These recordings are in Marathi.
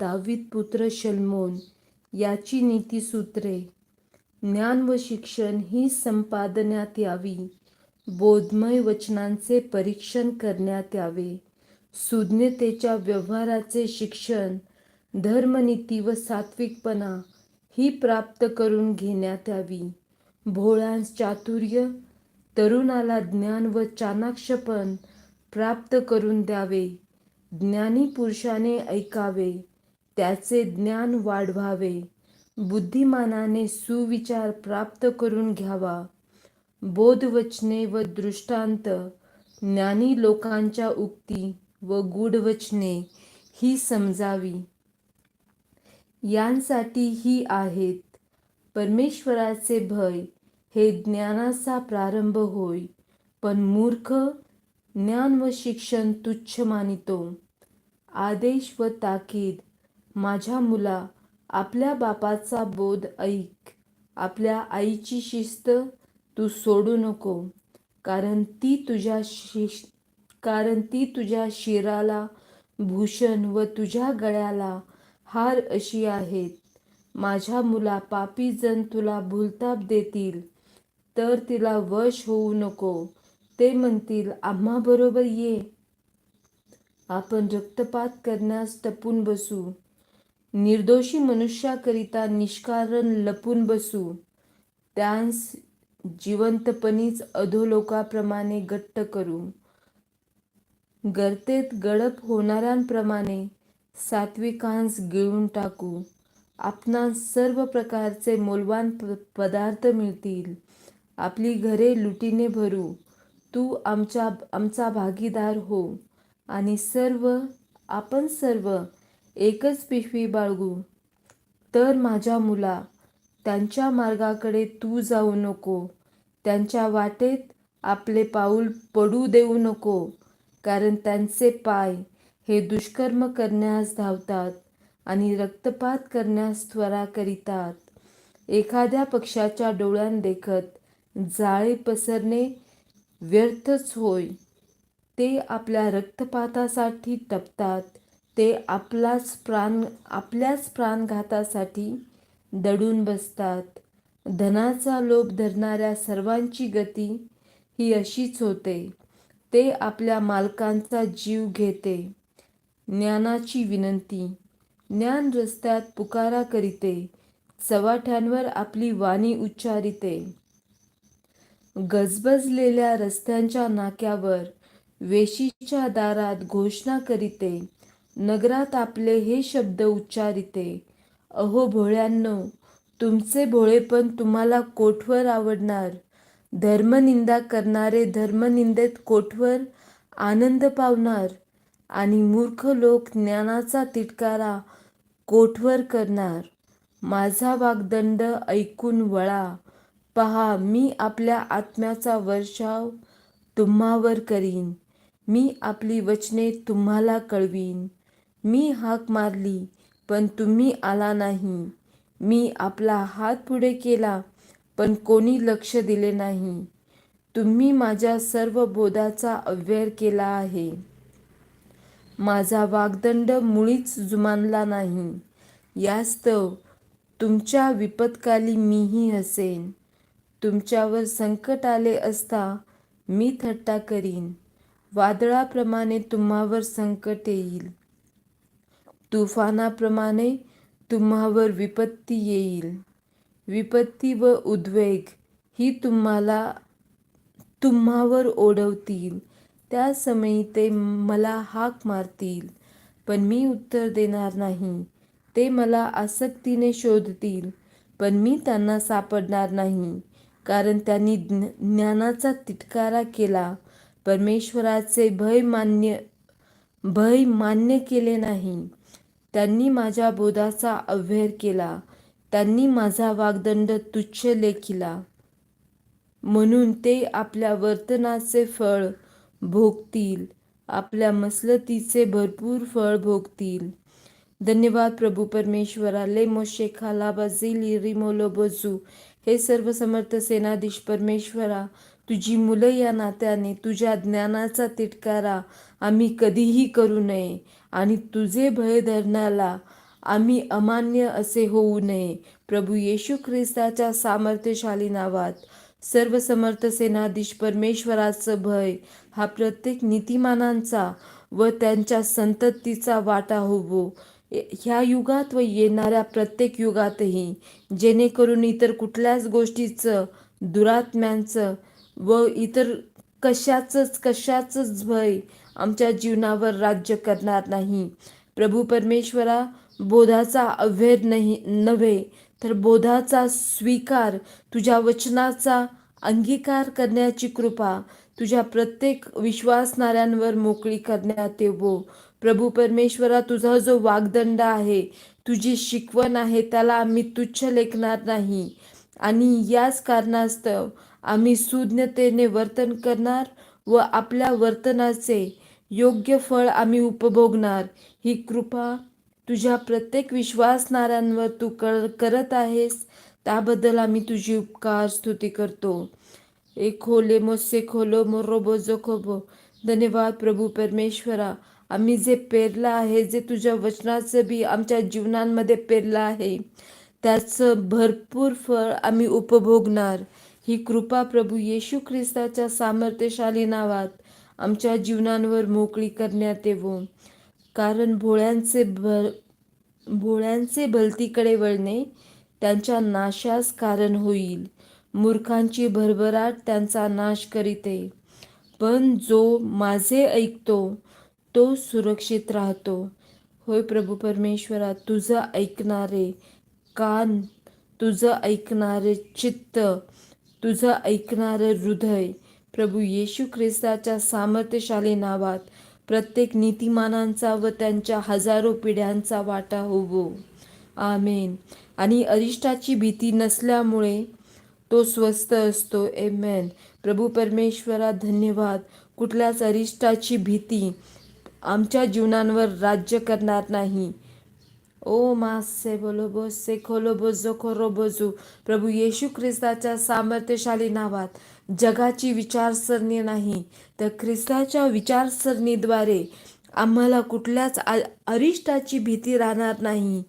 दावीत पुत्र शल्मोन याची नीतीसूत्रे ज्ञान व शिक्षण ही संपादण्यात यावी. बोधमय वचनांचे परीक्षण करण्यात यावे. सुज्ञतेच्या व्यवहाराचे शिक्षण धर्मनीती व सात्विकपणा ही प्राप्त करून घेण्यात यावी. भोळ्यांस चातुर्य तरुणाला ज्ञान व चाणाक्षपण प्राप्त करून द्यावे. ज्ञानी पुरुषाने ऐकावे. त्याचे ज्ञान वाढवावे. बुद्धिमानाने सुविचार प्राप्त करून घ्यावा. बोधवचने व दृष्टांत ज्ञानी लोकांच्या उक्ती व गूढवचने ही समजावी. यांसाठी ही आहेत. परमेश्वराचे भय हे ज्ञानाचा प्रारंभ होय पण मूर्ख ज्ञान व शिक्षण तुच्छ मानितो. आदेश व ताकीद माझ्या मुला आपल्या बापाचा बोध ऐक. आपल्या आईची शिस्त तू सोडू नको कारण ती तुझ्या शिश कारण ती तुझ्या शिराला भूषण व तुझ्या गळ्याला हार अशी आहेत. माझ्या मुला पापी जण तुला भूलताप देतील तर तिला वश होऊ नको. ते म्हणतील आम्हाबरोबर ये. आपण रक्तपात करण्यास टपून बसू. निर्दोषी मनुष्याकरिता निष्कारण लपून बसू त्यांस जिवंतपणीच अधोलोकाप्रमाणे गट्ट करू. गर्तेत गडप होणाऱ्यांप्रमाणे सात्विकांस गिळून टाकू. आपणास सर्व प्रकारचे मोलवान प पदार्थ मिळतील. आपली घरे लुटीने भरू. तू आमच्या आमचा भागीदार हो. आणि सर्व आपण सर्व एकच पिशवी बाळगू. तर माझ्या मुला त्यांच्या मार्गाकडे तू जाऊ नको. त्यांच्या वाटेत आपले पाऊल पडू देऊ नको कारण त्यांचे पाय हे दुष्कर्म करण्यास धावतात आणि रक्तपात करण्यास त्वरा करीतात. एखाद्या पक्षाच्या डोळ्यांदेखत जाळे पसरणे व्यर्थच होय. ते आपल्या रक्तपातासाठी टपतात ते आपलाच प्राण आपल्याच प्राणघातासाठी दडून बसतात. धनाचा लोभ धरणाऱ्या सर्वांची गती ही अशीच होते. ते आपल्या मालकांचा जीव घेते. ज्ञानाची विनंती. ज्ञान रस्त्यात पुकारा करीते. चवाठ्यांवर आपली वाणी उच्चारिते. गजबजलेल्या रस्त्यांच्या नाक्यावर वेशीच्या दारात घोषणा करीते. नगरात आपले हे शब्द उच्चारिते अहो भोळ्यांनो तुमचे भोळेपण तुम्हाला कोठवर आवडणार? धर्मनिंदा करणारे धर्मनिंदेत कोठवर आनंद पावणार? आणि मूर्ख लोक ज्ञानाचा तिटकारा कोठवर करणार? माझा वागदंड ऐकून वळा. पहा मी आपल्या आत्म्याचा वर्षाव तुम्हावर करीन. मी आपली वचने तुम्हाला कळवीन. मी हाक मारली पण तुम्ही आला नाही. मी आपला हात पुढे केला पण कोणी लक्ष दिले नाही. तुम्ही माझ्या सर्व बोधाचा अव्यय केला आहे. माझा वागदंड मुळीच जुमानला नाही. यास्तव तुमच्या विपत्काली मीही हसेन. तुमच्यावर संकट आले असता मी थट्टा करीन. वादळाप्रमाणे तुम्हावर संकट येईल. तुफानाप्रमाणे तुम्हावर विपत्ती येईल. विपत्ती व उद्वेग ही तुम्हाला तुम्हावर ओढवतील. त्या समयी ते मला हाक मारतील पण मी उत्तर देणार नाही. ते मला आसक्तीने शोधतील पण मी त्यांना सापडणार नाही कारण त्यांनी ज्ञानाचा तिटकारा केला. परमेश्वराचे भय मान्य भय मान्य केले नाही. त्यांनी माझ्या बोधाचा अव्यर केला. त्यांनी माझा वागदंड तुच्छ लेखिला. म्हणून ते आपल्या वर्तनाचे फळ भोगतील. आपल्या मसलतीचे भरपूर फळ भोगतील. धन्यवाद प्रभू परमेश्वरा ले मोशे खाला लिरी रिमोलो बजू हे सर्व समर्थ सेनाधीश परमेश्वरा तुझी मुलं या नात्याने तुझ्या ज्ञानाचा तिटकारा आम्ही कधीही करू नये आणि तुझे भय धरण्याला आम्ही अमान्य असे होऊ नये. प्रभू येशू ख्रिस्ताच्या सामर्थ्यशाली नावात सर्व समर्थ सेनाधीश परमेश्वराचं भय हा प्रत्येक नीतिमानांचा व त्यांच्या संततीचा वाटा होवो. ह्या युगात व येणाऱ्या प्रत्येक युगातही जेणेकरून इतर कुठल्याच गोष्टीचं दुरात्म्यांचं व इतर कशाचंच कशाचंच भय आमच्या जीवनावर राज्य करणार नाही. प्रभू परमेश्वरा बोधाचा अवैध नाही नव्हे तर बोधाचा स्वीकार तुझ्या वचनाचा अंगीकार करण्याची कृपा तुझ्या प्रत्येक विश्वासणाऱ्यांवर मोकळी करण्यात येवो. प्रभू परमेश्वरा तुझा जो वागदंड आहे तुझी शिकवण आहे त्याला आम्ही तुच्छ लेखणार नाही. आणि याच कारणास्तव आम्ही सुज्ञतेने वर्तन करणार व आपल्या वर्तनाचे योग्य फळ आम्ही उपभोगणार. ही कृपा तुझ्या प्रत्येक विश्वासणाऱ्यांवर तू कर करत आहेस त्याबद्दल आम्ही तुझी उपकार स्तुती करतो. ए खोले मोसे खोलो मोरोबो जोखोबो धन्यवाद प्रभू परमेश्वरा. आम्ही जे पेरलं आहे जे तुझ्या वचनाचं बी आमच्या जीवनांमध्ये पेरलं आहे त्याचं भरपूर फळ आम्ही उपभोगणार. ही कृपा प्रभू येशू ख्रिस्ताच्या सामर्थ्यशाली नावात आमच्या जीवनांवर मोकळी करण्यात येवो. कारण भोळ्यांचे भर भोळ्यांचे भलतीकडे वळणे त्यांच्या नाशास कारण होईल. मूर्खांची भरभराट त्यांचा नाश करीते. पण जो माझे ऐकतो तो सुरक्षित राहतो. होय प्रभू परमेश्वरा तुझं ऐकणारे कान तुझं ऐकणारे चित्त तुझं ऐकणारं हृदय प्रभू येशू ख्रिस्ताच्या सामर्थ्यशाली नावात प्रत्येक नीतिमानांचा व त्यांच्या हजारो पिढ्यांचा वाटा होवो. आमेन. आणि अरिष्टाची भीती नसल्यामुळे तो स्वस्त असतो. एमेन. प्रभू परमेश्वरा धन्यवाद. कुठल्याच अरिष्टाची भीती आमच्या जीवनांवर राज्य करणार नाही. ओ मासे बोलो बोसे खोलो खोरो प्रभू येशू ख्रिस्ताच्या सामर्थ्यशाली नावात जगाची विचारसरणी नाही तर ख्रिस्ताच्या विचारसरणीद्वारे आम्हाला कुठल्याच अरिष्टाची भीती राहणार नाही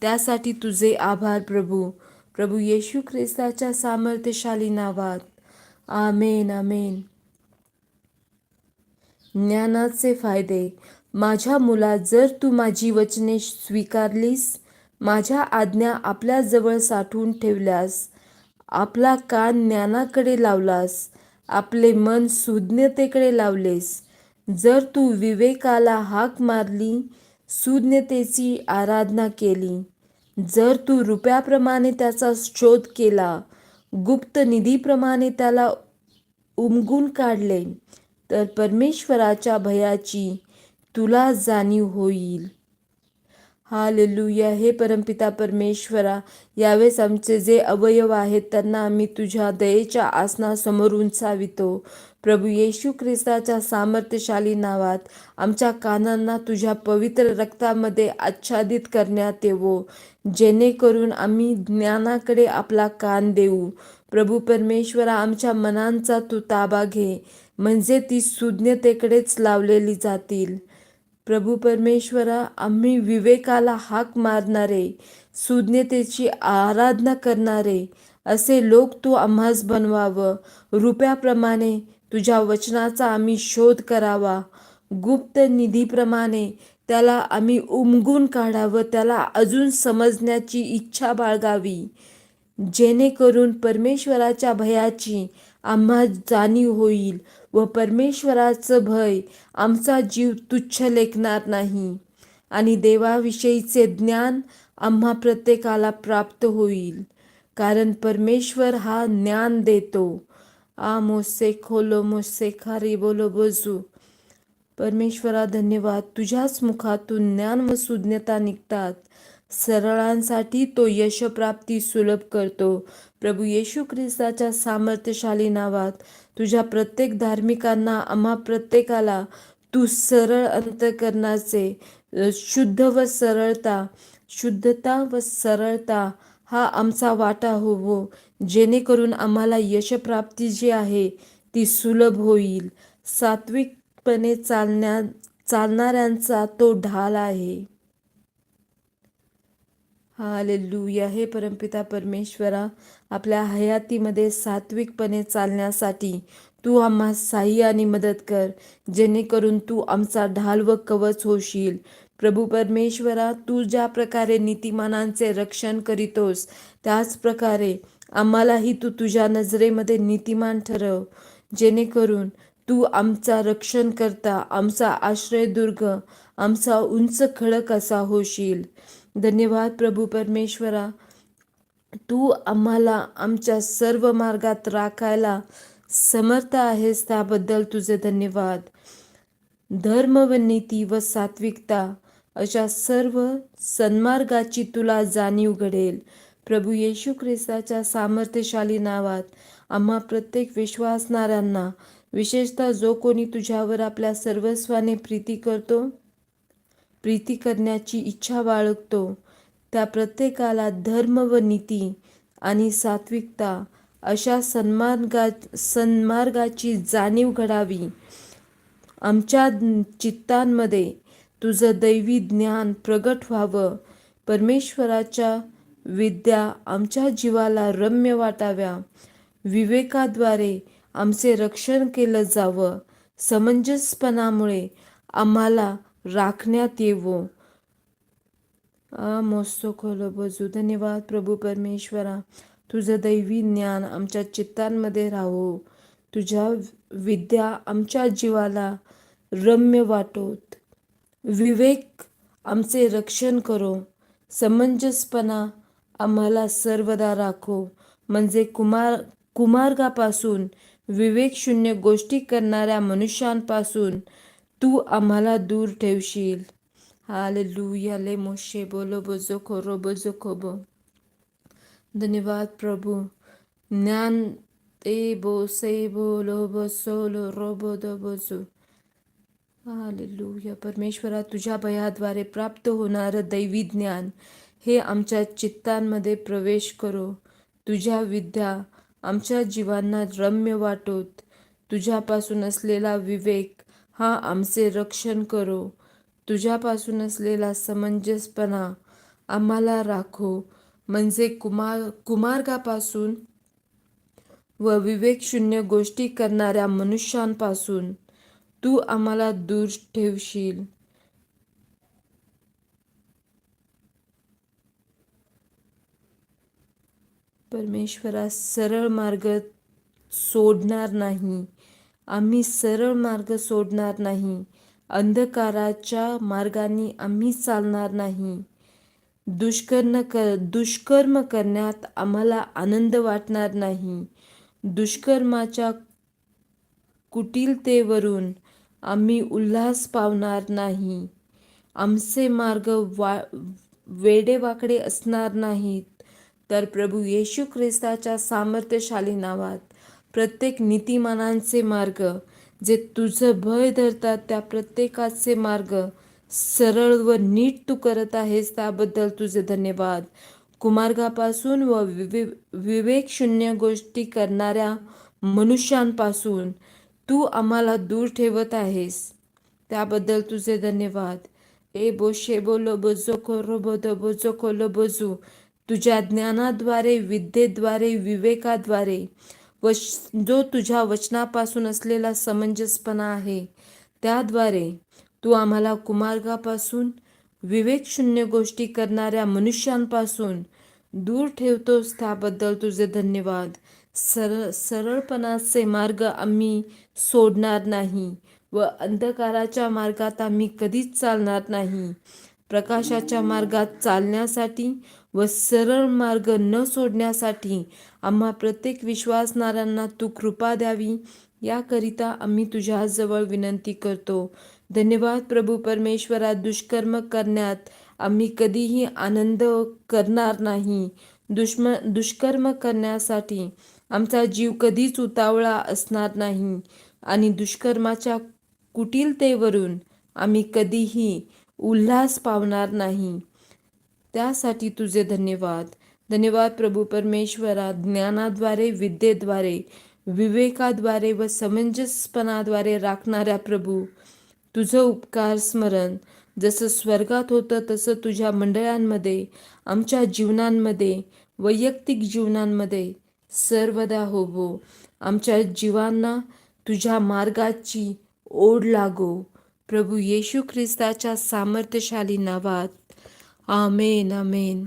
त्यासाठी तुझे आभार प्रभू प्रभू येशू ख्रिस्ताच्या सामर्थ्यशाली नावात आमेन आमेन ज्ञानाचे फायदे माझ्या मुला जर तू माझी वचने स्वीकारलीस माझ्या आज्ञा आपल्याजवळ साठवून ठेवल्यास आपला कान ज्ञानाकडे लावलास आपले मन सुज्ञतेकडे लावलेस जर तू विवेकाला हाक मारली सुज्ञतेची आराधना केली जर तू रुपयाप्रमाणे त्याचा शोध केला गुप्त निधीप्रमाणे त्याला उमगून काढले तर परमेश्वराच्या भयाची तुला जाणीव होईल. हा लेलुया हे परमपिता परमेश्वरा यावेळेस आमचे जे अवयव आहेत त्यांना आम्ही तुझ्या दयेच्या आसनासमोर उंचावितो प्रभू येशू ख्रिस्ताच्या सामर्थ्यशाली नावात आमच्या कानांना तुझ्या पवित्र रक्तामध्ये आच्छादित करण्यात येवो. जेणेकरून आम्ही ज्ञानाकडे आपला कान देऊ. प्रभू परमेश्वरा आमच्या मनांचा तू ताबा घे. म्हणजे ती सुज्ञतेकडेच लावलेली जातील. प्रभू परमेश्वरा आम्ही विवेकाला हाक मारणारे सुज्ञतेची आराधना करणारे असे लोक तू आम्हास बनवावं. रुपयाप्रमाणे तुझ्या वचनाचा आम्ही शोध करावा. गुप्त निधीप्रमाणे त्याला आम्ही उमगून काढावं त्याला अजून समजण्याची इच्छा बाळगावी. जेणेकरून परमेश्वराच्या भयाची आम्हा जाणीव होईल व परमेश्वराचं भय आमचा जीव तुच्छ लेखणार नाही. आणि देवाविषयीचे ज्ञान आम्हा प्रत्येकाला प्राप्त होईल कारण परमेश्वर हा ज्ञान देतो. आ मोसे खोलो मोसे खारी बोलो बोजू. परमेश्वरा धन्यवाद तुझ्याच मुखातून ज्ञान व सुज्ञता निघतात. सरळांसाठी तो यशप्राप्ती सुलभ करतो. प्रभू येशू ख्रिस्ताच्या सामर्थ्यशाली नावात तुझ्या प्रत्येक धार्मिकांना आम्हा प्रत्येकाला तू सरळ अंतकरणाचे शुद्ध व सरळता शुद्धता व सरळता हा आमचा वाटा होवो. जेणेकरून आम्हाला यशप्राप्ती जी आहे ती सुलभ होईल. सात्विकपणे चालण्या चालणाऱ्यांचा तो ढाल आहे. हालेलुया. हे परमपिता परमेश्वरा आपल्या हयातीमध्ये सात्विकपणे चालण्यासाठी तू आम्हा साह्य आणि मदत कर जेणेकरून तू आमचा ढाल व कवच होशील. प्रभू परमेश्वरा तू ज्या प्रकारे नीतिमानांचे रक्षण करीतोस त्याच प्रकारे आम्हालाही तू तुझ्या नजरेमध्ये नीतिमान ठरव. जेणेकरून तू आमचा रक्षण करता आमचा आश्रयदुर्ग आमचा उंच खडक असा होशील. धन्यवाद प्रभू परमेश्वरा. तू आम्हाला आमच्या सर्व मार्गात राखायला समर्थ आहेस त्याबद्दल तुझे धन्यवाद. धर्म व नीती व सात्विकता अशा सर्व सन्मार्गाची तुला जाणीव घडेल. प्रभू येशू ख्रिस्ताच्या सामर्थ्यशाली नावात आम्हा प्रत्येक विश्वासणाऱ्यांना विशेषतः जो कोणी तुझ्यावर आपल्या सर्वस्वाने प्रीती करतो प्रीती करण्याची इच्छा बाळगतो. त्या प्रत्येकाला धर्म व नीती आणि सात्विकता अशा सन्मार्गा सन्मार्गाची जाणीव घडावी. आमच्या चित्तांमध्ये तुझं दैवी ज्ञान प्रगट व्हावं. परमेश्वराच्या विद्या आमच्या जीवाला रम्य वाटाव्या. विवेकाद्वारे आमचे रक्षण केलं जावं. समंजसपणामुळे आम्हाला राखण्यात येवो. मोस्तो खोलो बजू. धन्यवाद प्रभू परमेश्वरा. तुझं दैवी ज्ञान आमच्या चित्तांमध्ये राहो. तुझ्या विद्या आमच्या जीवाला रम्य वाटोत. विवेक आमचे रक्षण करो. समंजसपणा आम्हाला सर्वदा राखो. म्हणजे कुमार कुमार्गापासून विवेकशून्य गोष्टी करणाऱ्या मनुष्यांपासून तू आम्हाला दूर ठेवशील. हाले लुया ले मोशे बोलो बोजो खोरो बोजो खोबो. धन्यवाद प्रभू. ज्ञान ते बो से बोलो बसोलो रोबो दो बोजो हालेलुया. परमेश्वरा तुझ्या भयाद्वारे प्राप्त होणारं दैवी ज्ञान हे आमच्या चित्तांमध्ये प्रवेश करो. तुझ्या विद्या आमच्या जीवांना रम्य वाटोत. तुझ्यापासून असलेला विवेक हा आमचे रक्षण करो. तुझ्यापासून असलेला समंजसपणा आम्हाला राखो. म्हणजे कुमार कुमार्गापासून व विवेकशून्य गोष्टी करणाऱ्या मनुष्यांपासून तू आम्हाला दूर ठेवशील. परमेश्वरा सरळ मार्ग सोडणार नाही. आम्ही सरळ मार्ग सोडणार नाही. अंधकाराच्या मार्गाने आम्ही चालणार नाही. दुष्कर्म कर दुष्कर्म करण्यात आम्हाला आनंद वाटणार नाही. दुष्कर्माच्या कुटिलतेवरून आम्ही उल्हास पावणार नाही. आमचे मार्ग वा वेडेवाकडे असणार नाहीत. तर प्रभू येशू ख्रिस्ताच्या सामर्थ्यशाली नावात प्रत्येक नीतिमानांचे मार्ग जे तुझं भय धरतात त्या प्रत्येकाचे मार्ग सरळ व नीट तू करत आहेस त्याबद्दल तुझे धन्यवाद. कुमार्गापासून व विवे विवेकशून्य गोष्टी करणाऱ्या मनुष्यांपासून तू आम्हाला दूर ठेवत आहेस. त्याबद्दल तुझे धन्यवाद. ए बोशे बोलो बोजो खोरो बोधो बोजो खोलो बोजू. तुझ्या ज्ञानाद्वारे विद्येद्वारे विवेकाद्वारे व जो तुझ्या वचनापासून असलेला समंजसपणा आहे त्याद्वारे तू आम्हाला कुमार्गापासून विवेकशून्य गोष्टी करणाऱ्या मनुष्यांपासून दूर ठेवतोस त्याबद्दल तुझे धन्यवाद. सरळ सरळपणाचे मार्ग आम्ही सोडणार नाही व अंधकाराच्या मार्गात आम्ही कधीच चालणार नाही. प्रकाशाच्या मार्गात चालण्यासाठी व सरळ मार्ग न सोडण्यासाठी आम्हा प्रत्येक विश्वासणाऱ्यांना तू कृपा द्यावी. याकरिता आम्ही तुझ्याजवळ विनंती करतो. धन्यवाद प्रभू परमेश्वरा दुष्कर्म करण्यात आम्ही कधीही आनंद करणार नाही. दुष्म दुष्कर्म करण्यासाठी आमचा जीव कधीच उतावळा असणार नाही आणि दुष्कर्माच्या कुटिलतेवरून आम्ही कधीही उल्हास पावणार नाही. त्यासाठी तुझे धन्यवाद. धन्यवाद प्रभू परमेश्वरा ज्ञानाद्वारे विद्येद्वारे विवेकाद्वारे व समंजसपणाद्वारे राखणाऱ्या प्रभू तुझं उपकार स्मरण जसं स्वर्गात होतं तसं तुझ्या मंडळांमध्ये आमच्या जीवनांमध्ये वैयक्तिक जीवनांमध्ये सर्वदा होवो. आमच्या जीवांना तुझ्या मार्गाची ओढ लागो. प्रभू येशू ख्रिस्ताच्या सामर्थ्यशाली नावात. आमेन आमेन.